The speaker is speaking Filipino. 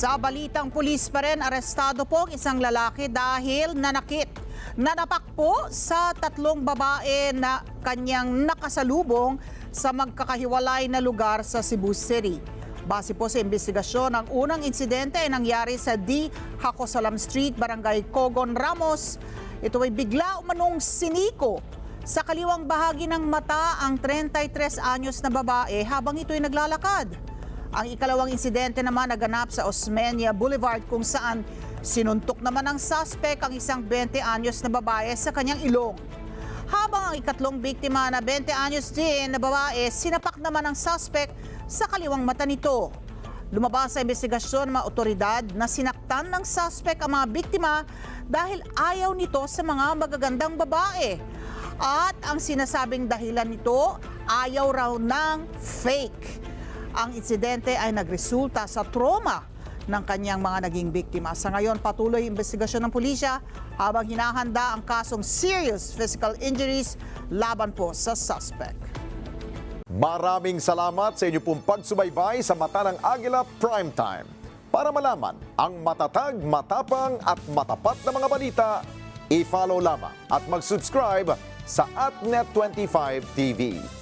Sa balitang pulis pa rin, arestado po ang isang lalaki dahil nanakit. Nanapak po sa tatlong babae na kanyang nakasalubong sa magkakahiwalay na lugar sa Cebu City. Base po sa investigasyon, ang unang insidente ay nangyari sa D. Hacosalam Street, Barangay Cogon Ramos. Ito ay bigla umanong siniko sa kaliwang bahagi ng mata ang 33 anyos na babae habang ito'y naglalakad. Ang ikalawang insidente naman naganap sa Osmeña Boulevard kung saan sinuntok naman ng suspect ang isang 20 anyos na babae sa kanyang ilong. Habang ang ikatlong biktima na 20 anyos din na babae, sinapak naman ng suspect sa kaliwang mata nito. Lumabas sa investigasyon ng mga otoridad na sinaktan ng suspect ang mga biktima dahil ayaw nito sa mga magagandang babae. At ang sinasabing dahilan nito, ayaw raw ng fake. Ang insidente ay nagresulta sa trauma ng kanyang mga naging biktima. Sa ngayon, patuloy investigasyon ng pulisya habang hinahanda ang kasong serious physical injuries laban po sa suspect. Maraming salamat sa inyo pong pagsubaybay sa Mata ng Agila Primetime. Para malaman ang matatag, matapang at matapat na mga balita, i-follow lamang at mag-subscribe sa AtNet25 TV.